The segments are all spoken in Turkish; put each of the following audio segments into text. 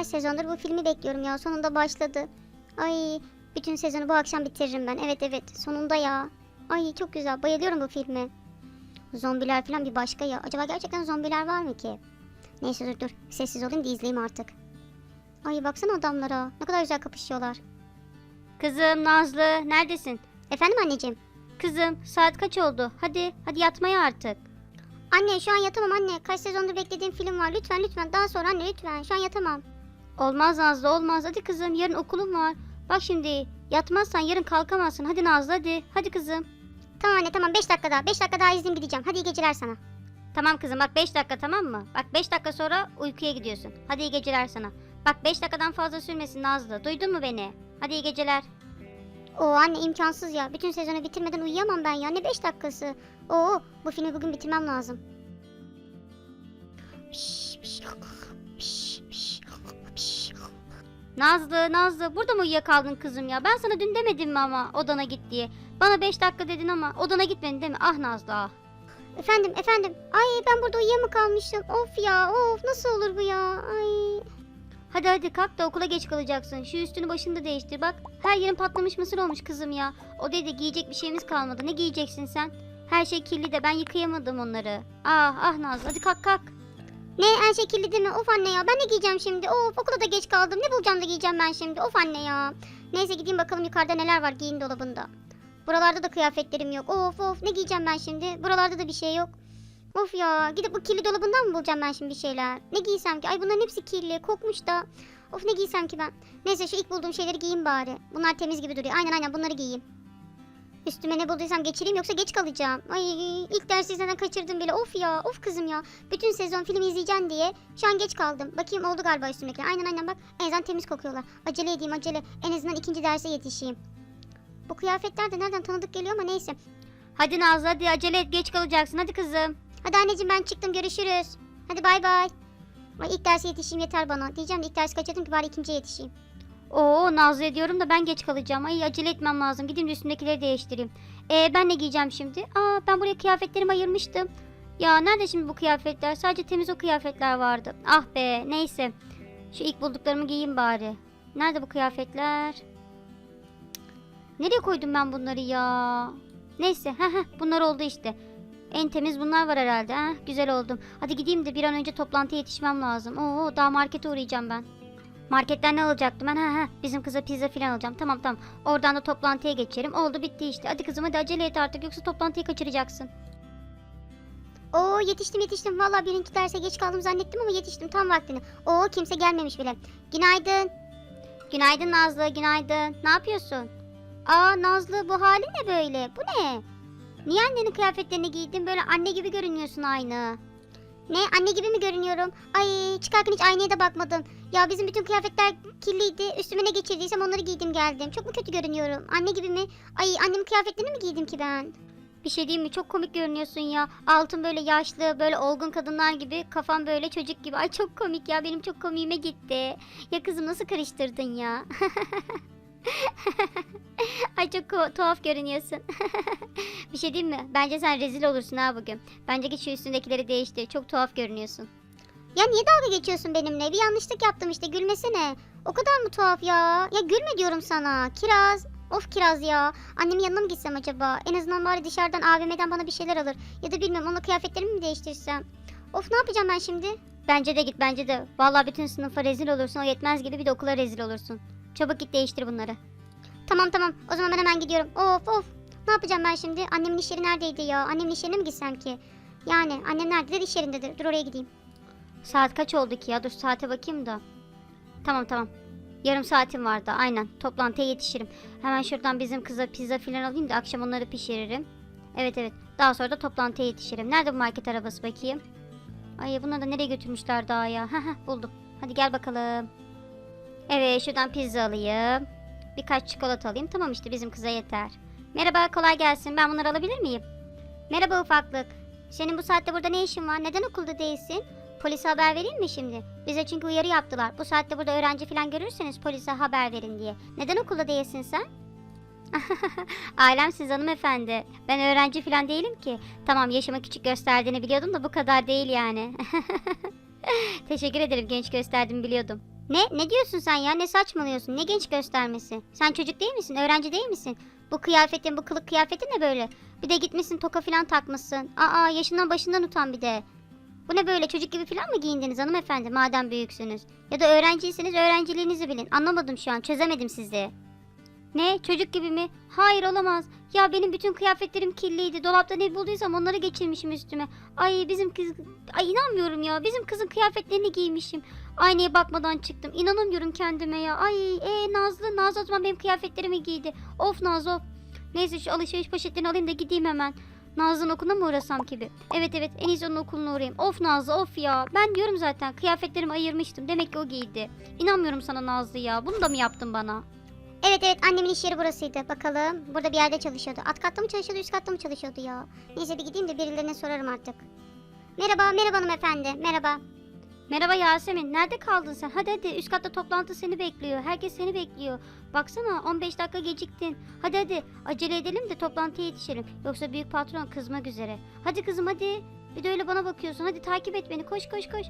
Kaç sezondur bu filmi bekliyorum ya. Sonunda başladı. Ay bütün sezonu bu akşam bitiririm ben. Evet evet sonunda ya. Ay çok güzel. Bayılıyorum bu filme. Zombiler falan bir başka ya. Acaba gerçekten zombiler var mı ki? Neyse dur dur. Sessiz olayım da izleyeyim artık. Ay baksana adamlara. Ne kadar güzel kapışıyorlar. Kızım Nazlı neredesin? Efendim anneciğim. Kızım saat kaç oldu? Hadi hadi yatmaya artık. Anne şu an yatamam anne. Kaç sezondur beklediğim film var. Lütfen lütfen. Daha sonra anne lütfen. Şu an yatamam. Olmaz Nazlı olmaz. Hadi kızım yarın okulum var. Bak şimdi yatmazsan yarın kalkamazsın. Hadi Nazlı hadi. Hadi kızım. Tamam anne tamam 5 dakika daha. 5 dakika daha izleyeyim gideceğim. Hadi iyi geceler sana. Tamam kızım bak 5 dakika tamam mı? Bak 5 dakika sonra uykuya gidiyorsun. Hadi iyi geceler sana. Bak 5 dakikadan fazla sürmesin Nazlı. Duydun mu beni? Hadi iyi geceler. Oo anne imkansız ya. Bütün sezonu bitirmeden uyuyamam ben ya. Ne 5 dakikası. Oo bu filmi bugün bitirmem lazım. Piş, piş, piş. Nazlı Nazlı burada mı uyuyakaldın kızım ya? Ben sana dün demedim mi ama odana git diye. Bana 5 dakika dedin ama odana gitmedin değil mi? Ah Nazlı ah. Efendim efendim. Ay ben burada uyuyamı kalmışım. Of ya of nasıl olur bu ya. Ay. Hadi hadi kalk da okula geç kalacaksın. Şu üstünü başını da değiştir bak. Her yerin patlamış mısır olmuş kızım ya. O dedi giyecek bir şeyimiz kalmadı. Ne giyeceksin sen? Her şey kirli de ben yıkayamadım onları. Ah ah Nazlı hadi kalk kalk. Ne her şey kirli değil mi? Of anne ya ben ne giyeceğim şimdi? Of okula da geç kaldım. Ne bulacağım da giyeceğim ben şimdi? Of anne ya. Neyse gideyim bakalım yukarıda neler var giyin dolabında. Buralarda da kıyafetlerim yok. Of of ne giyeceğim ben şimdi? Buralarda da bir şey yok. Of ya gidip bu kirli dolabından mı bulacağım ben şimdi bir şeyler? Ne giysem ki? Ay bunların hepsi kirli kokmuş da. Of ne giysem ki ben? Neyse şu ilk bulduğum şeyleri giyeyim bari. Bunlar temiz gibi duruyor. Aynen aynen bunları giyeyim. Üstüme ne bulduysam geçireyim yoksa geç kalacağım. Ay ilk dersi zaten kaçırdım bile. Of ya of kızım ya. Bütün sezon film izleyeceğim diye şu an geç kaldım. Bakayım oldu galiba üstümdekiler. Aynen aynen bak en azından temiz kokuyorlar. Acele edeyim acele. En azından ikinci derse yetişeyim. Bu kıyafetler de nereden tanıdık geliyor ama neyse. Hadi Nazlı hadi acele et geç kalacaksın hadi kızım. Hadi anneciğim ben çıktım görüşürüz. Hadi bay bay. Ay ilk derse yetişeyim yeter bana. Diyeceğim de ilk dersi kaçırdım ki bari ikinciye yetişeyim. Oo Nazlı ediyorum da ben geç kalacağım. Ay acele etmem lazım. Gideyim de üstümdekileri değiştireyim. Ee, ben ne giyeceğim şimdi? Aa ben buraya kıyafetlerimi ayırmıştım. Ya nerede şimdi bu kıyafetler? Sadece temiz o kıyafetler vardı. Ah be neyse. Şu ilk bulduklarımı giyeyim bari. Nerede bu kıyafetler? Nereye koydum ben bunları ya? Neyse heh, heh, bunlar oldu işte. En temiz bunlar var herhalde. Ha? Güzel oldum. Hadi gideyim de bir an önce toplantıya yetişmem lazım. Oo daha markete uğrayacağım ben. Marketten ne alacaktım ben? Ha ha bizim kıza pizza falan alacağım. Tamam tamam. Oradan da toplantıya geçerim. Oldu bitti işte. Hadi kızım hadi acele et artık yoksa toplantıyı kaçıracaksın. Oo yetiştim yetiştim. Vallahi birinci derse geç kaldım zannettim ama yetiştim tam vaktine. Oo kimse gelmemiş bile. Günaydın. Günaydın Nazlı, günaydın. Ne yapıyorsun? Aa Nazlı bu halin ne böyle? Bu ne? Niye annenin kıyafetlerini giydin? Böyle anne gibi görünüyorsun aynı. Ne anne gibi mi görünüyorum? Ay çıkarken hiç aynaya da bakmadım. Ya bizim bütün kıyafetler kirliydi. Üstüme ne geçirdiysem onları giydim geldim. Çok mu kötü görünüyorum? Anne gibi mi? Ay annemin kıyafetlerini mi giydim ki ben? Bir şey diyeyim mi? Çok komik görünüyorsun ya. Altın böyle yaşlı, böyle olgun kadınlar gibi, kafan böyle çocuk gibi. Ay çok komik ya. Benim çok komiğime gitti. Ya kızım nasıl karıştırdın ya? Ay çok tuhaf görünüyorsun. bir şey diyeyim mi? Bence sen rezil olursun ha bugün. Bence git şu üstündekileri değiştir. Çok tuhaf görünüyorsun. Ya niye dalga geçiyorsun benimle? Bir yanlışlık yaptım işte gülmesene. O kadar mı tuhaf ya? Ya gülme diyorum sana. Kiraz. Of Kiraz ya. Annemin yanına mı gitsem acaba? En azından bari dışarıdan AVM'den bana bir şeyler alır. Ya da bilmiyorum ona kıyafetlerimi mi değiştirsem? Of ne yapacağım ben şimdi? Bence de git bence de. Vallahi bütün sınıfa rezil olursun. O yetmez gibi bir de okula rezil olursun. Çabuk git değiştir bunları. Tamam tamam o zaman ben hemen gidiyorum. Of of. Ne yapacağım ben şimdi? Annemin iş yeri neredeydi ya? Annemin iş yerine mi gitsem ki? Yani annem nerededir? İş yerindedir. Dur oraya gideyim. Saat kaç oldu ki ya? Dur saate bakayım da. Tamam tamam. Yarım saatim vardı. Aynen. Toplantıya yetişirim. Hemen şuradan bizim kıza pizza filan alayım da akşam onları pişiririm. Evet evet. Daha sonra da toplantıya yetişirim. Nerede bu market arabası bakayım? Ay bunları da nereye götürmüşler daha ya? Heh buldum. Hadi gel bakalım. Evet şuradan pizza alayım. Birkaç çikolata alayım. Tamam işte bizim kıza yeter. Merhaba kolay gelsin. Ben bunları alabilir miyim? Merhaba ufaklık. Senin bu saatte burada ne işin var? Neden okulda değilsin? Polise haber vereyim mi şimdi? Bize çünkü uyarı yaptılar. Bu saatte burada öğrenci falan görürseniz polise haber verin diye. Neden okulda değilsin sen? Ailem siz hanımefendi. Ben öğrenci falan değilim ki. Tamam yaşıma küçük gösterdiğini biliyordum da bu kadar değil yani. Teşekkür ederim genç gösterdiğimi biliyordum. Ne? Ne diyorsun sen ya? Ne saçmalıyorsun? Ne genç göstermesi? Sen çocuk değil misin? Öğrenci değil misin? Bu kıyafetin, bu kılık kıyafetin ne böyle? Bir de gitmişsin toka falan takmışsın. Aa yaşından başından utan bir de. Bu ne böyle çocuk gibi falan mı giyindiniz hanımefendi madem büyüksünüz? Ya da öğrenciyseniz öğrenciliğinizi bilin. Anlamadım şu an çözemedim sizi. Ne çocuk gibi mi? Hayır olamaz. Ya benim bütün kıyafetlerim kirliydi. Dolapta ne bulduysam onları geçirmişim üstüme. Ay bizim kız... Ay inanmıyorum ya. Bizim kızın kıyafetlerini giymişim. Aynaya bakmadan çıktım. İnanamıyorum kendime ya. Ay e Nazlı. Nazlı o zaman benim kıyafetlerimi giydi. Of Nazlı of. Neyse şu alışveriş poşetlerini alayım da gideyim hemen. Nazlı'nın okuluna mı uğrasam gibi? Evet evet en iyisi onun okuluna uğrayayım. Of Nazlı of ya. Ben diyorum zaten kıyafetlerimi ayırmıştım. Demek ki o giydi. İnanmıyorum sana Nazlı ya. Bunu da mı yaptın bana? Evet evet annemin iş yeri burasıydı. Bakalım burada bir yerde çalışıyordu. Alt katta mı çalışıyordu üst katta mı çalışıyordu ya? Neyse bir gideyim de birilerine sorarım artık. Merhaba merhaba hanımefendi merhaba. Merhaba Yasemin. Nerede kaldın sen? Hadi hadi üst katta toplantı seni bekliyor. Herkes seni bekliyor. Baksana 15 dakika geciktin. Hadi hadi acele edelim de toplantıya yetişelim. Yoksa büyük patron kızmak üzere. Hadi kızım hadi. Bir de öyle bana bakıyorsun. Hadi takip et beni. Koş koş koş.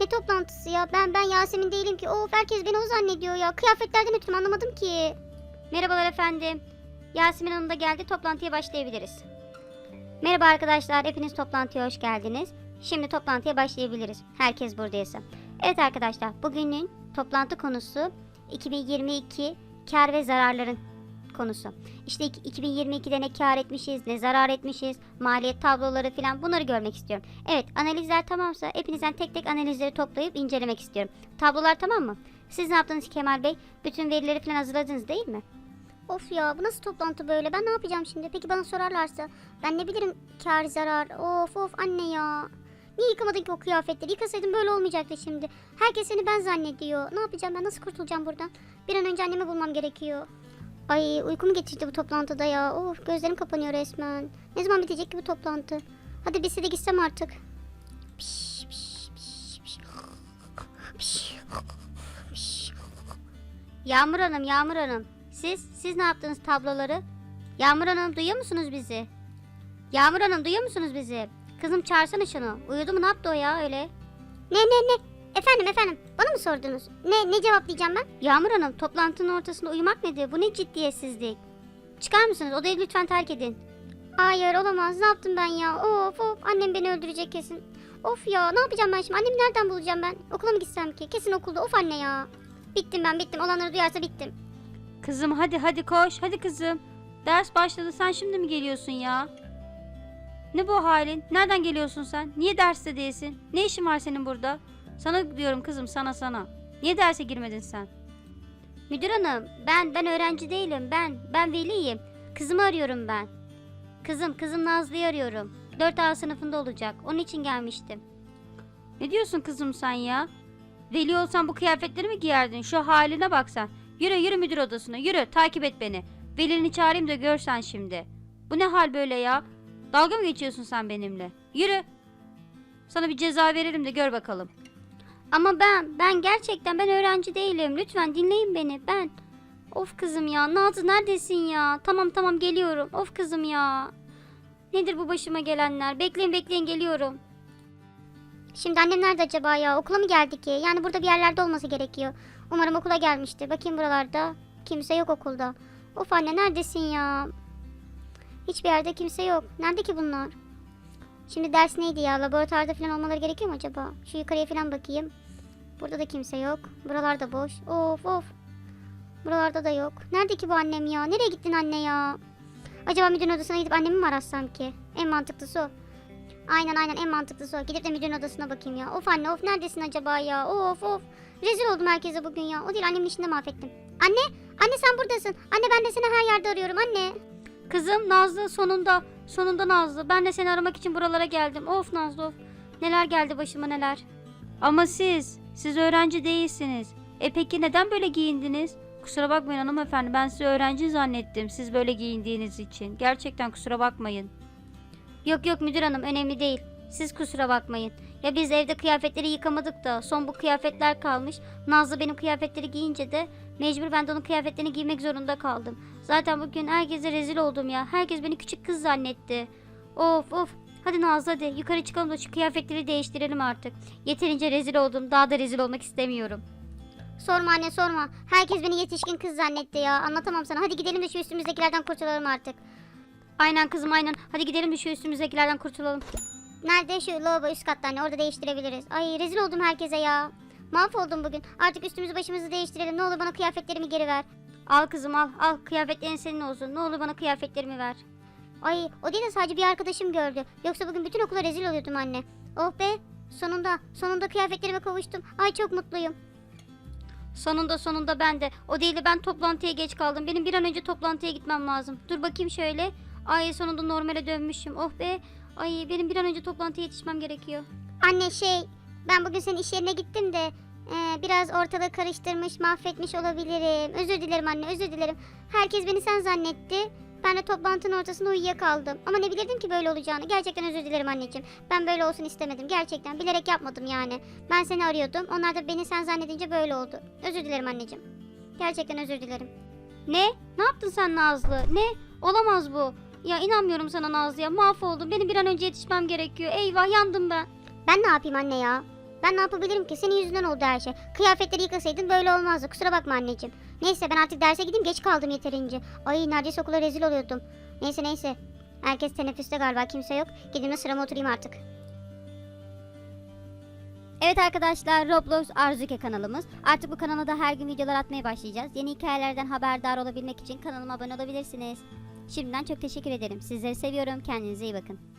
Ne toplantısı ya? Ben ben Yasemin değilim ki. Of herkes beni o zannediyor ya. Kıyafetlerden ötürü anlamadım ki. Merhabalar efendim. Yasemin Hanım da geldi. Toplantıya başlayabiliriz. Merhaba arkadaşlar. Hepiniz toplantıya hoş geldiniz. Şimdi toplantıya başlayabiliriz. Herkes buradaysa. Evet arkadaşlar. Bugünün toplantı konusu 2022 kar ve zararların konusu. İşte iki- 2022'de ne kar etmişiz, ne zarar etmişiz, maliyet tabloları falan bunları görmek istiyorum. Evet analizler tamamsa hepinizden tek tek analizleri toplayıp incelemek istiyorum. Tablolar tamam mı? Siz ne yaptınız Kemal Bey? Bütün verileri falan hazırladınız değil mi? Of ya bu nasıl toplantı böyle? Ben ne yapacağım şimdi? Peki bana sorarlarsa ben ne bilirim kar zarar. Of of anne ya. Niye yıkamadın ki o kıyafetleri? Yıkasaydın böyle olmayacaktı şimdi. Herkes seni ben zannediyor. Ne yapacağım ben? Nasıl kurtulacağım buradan? Bir an önce annemi bulmam gerekiyor. Ay uykumu getirdi bu toplantıda ya. Of gözlerim kapanıyor resmen. Ne zaman bitecek ki bu toplantı? Hadi biz de gitsem artık. Piş, piş, piş. Piş, piş. Yağmur Hanım, Yağmur Hanım. Siz, siz ne yaptınız tabloları? Yağmur Hanım duyuyor musunuz bizi? Yağmur Hanım duyuyor musunuz bizi? Kızım çağırsana şunu. Uyudu mu ne yaptı o ya öyle? Ne ne ne? Efendim efendim bana mı sordunuz? Ne ne cevaplayacağım ben? Yağmur Hanım toplantının ortasında uyumak nedir? Bu ne ciddiyetsizlik? Çıkar mısınız? Odayı lütfen terk edin. Hayır olamaz ne yaptım ben ya? Of of annem beni öldürecek kesin. Of ya ne yapacağım ben şimdi? Annemi nereden bulacağım ben? Okula mı gitsem ki? Kesin okulda of anne ya. Bittim ben bittim olanları duyarsa bittim. Kızım hadi hadi koş. Hadi kızım. Ders başladı. Sen şimdi mi geliyorsun ya? Ne bu halin? Nereden geliyorsun sen? Niye derste değilsin? Ne işin var senin burada? Sana diyorum kızım sana sana. Niye derse girmedin sen? Müdür Hanım ben ben öğrenci değilim ben. Ben veliyim. Kızımı arıyorum ben. Kızım kızım Nazlı'yı arıyorum. 4A sınıfında olacak. Onun için gelmiştim. Ne diyorsun kızım sen ya? Veli olsan bu kıyafetleri mi giyerdin? Şu haline bak sen. Yürü yürü müdür odasına yürü takip et beni. Velini çağırayım da görsen şimdi. Bu ne hal böyle ya? Dalga mı geçiyorsun sen benimle? Yürü. Sana bir ceza verelim de gör bakalım. Ama ben, ben gerçekten ben öğrenci değilim. Lütfen dinleyin beni. Ben. Of kızım ya. Nazlı neredesin ya? Tamam tamam geliyorum. Of kızım ya. Nedir bu başıma gelenler? Bekleyin bekleyin geliyorum. Şimdi annem nerede acaba ya? Okula mı geldi ki? Yani burada bir yerlerde olması gerekiyor. Umarım okula gelmiştir. Bakayım buralarda. Kimse yok okulda. Of anne neredesin ya? Hiçbir yerde kimse yok. Nerede ki bunlar? Şimdi ders neydi ya? Laboratuvarda falan olmaları gerekiyor mu acaba? Şu yukarıya falan bakayım. Burada da kimse yok. Buralarda boş. Of of. Buralarda da yok. Nerede ki bu annem ya? Nereye gittin anne ya? Acaba müdürün odasına gidip annemi mi aratsam ki? En mantıklısı o. Aynen aynen en mantıklısı o. Gidip de müdürün odasına bakayım ya. Of anne of neredesin acaba ya? Of of. Rezil oldum herkese bugün ya. O değil annemin işini de mahvettim. Anne! Anne sen buradasın. Anne ben de seni her yerde arıyorum anne. Kızım Nazlı sonunda. Sonunda Nazlı. Ben de seni aramak için buralara geldim. Of Nazlı of. Neler geldi başıma neler. Ama siz, siz öğrenci değilsiniz. E peki neden böyle giyindiniz? Kusura bakmayın hanımefendi ben sizi öğrenci zannettim siz böyle giyindiğiniz için. Gerçekten kusura bakmayın. Yok yok müdür hanım önemli değil. Siz kusura bakmayın. Ya biz evde kıyafetleri yıkamadık da son bu kıyafetler kalmış. Nazlı benim kıyafetleri giyince de mecbur ben de onun kıyafetlerini giymek zorunda kaldım. Zaten bugün herkese rezil oldum ya. Herkes beni küçük kız zannetti. Of of. Hadi Nazlı hadi yukarı çıkalım da şu kıyafetleri değiştirelim artık. Yeterince rezil oldum. Daha da rezil olmak istemiyorum. Sorma anne sorma. Herkes beni yetişkin kız zannetti ya. Anlatamam sana. Hadi gidelim de şu üstümüzdekilerden kurtulalım artık. Aynen kızım aynen. Hadi gidelim de şu üstümüzdekilerden kurtulalım. Nerede şu lavabo üst katta anne orada değiştirebiliriz. Ay rezil oldum herkese ya. Mahvoldum bugün. Artık üstümüzü başımızı değiştirelim. Ne olur bana kıyafetlerimi geri ver. Al kızım al. Al kıyafetlerin senin olsun. Ne olur bana kıyafetlerimi ver. Ay o değil de sadece bir arkadaşım gördü. Yoksa bugün bütün okula rezil oluyordum anne. Oh be sonunda sonunda kıyafetlerime kavuştum. Ay çok mutluyum. Sonunda sonunda ben de. O değil de ben toplantıya geç kaldım. Benim bir an önce toplantıya gitmem lazım. Dur bakayım şöyle. Ay sonunda normale dönmüşüm. Oh be. Ay benim bir an önce toplantıya yetişmem gerekiyor. Anne şey ben bugün senin iş yerine gittim de e, biraz ortalığı karıştırmış mahvetmiş olabilirim. Özür dilerim anne özür dilerim. Herkes beni sen zannetti. Ben de toplantının ortasında uyuyakaldım. Ama ne bilirdim ki böyle olacağını. Gerçekten özür dilerim anneciğim. Ben böyle olsun istemedim. Gerçekten bilerek yapmadım yani. Ben seni arıyordum. Onlar da beni sen zannedince böyle oldu. Özür dilerim anneciğim. Gerçekten özür dilerim. Ne? Ne yaptın sen Nazlı? Ne? Olamaz bu. Ya inanmıyorum sana Nazlı ya. Mahvoldum. Benim bir an önce yetişmem gerekiyor. Eyvah yandım ben. Ben ne yapayım anne ya? Ben ne yapabilirim ki? Senin yüzünden oldu her şey. Kıyafetleri yıkasaydın böyle olmazdı. Kusura bakma anneciğim. Neyse ben artık derse gideyim. Geç kaldım yeterince. Ay neredeyse okula rezil oluyordum. Neyse neyse. Herkes teneffüste galiba. Kimse yok. Gideyim de sırama oturayım artık. Evet arkadaşlar Roblox Arzuke kanalımız. Artık bu kanala da her gün videolar atmaya başlayacağız. Yeni hikayelerden haberdar olabilmek için kanalıma abone olabilirsiniz. Şimdiden çok teşekkür ederim. Sizleri seviyorum. Kendinize iyi bakın.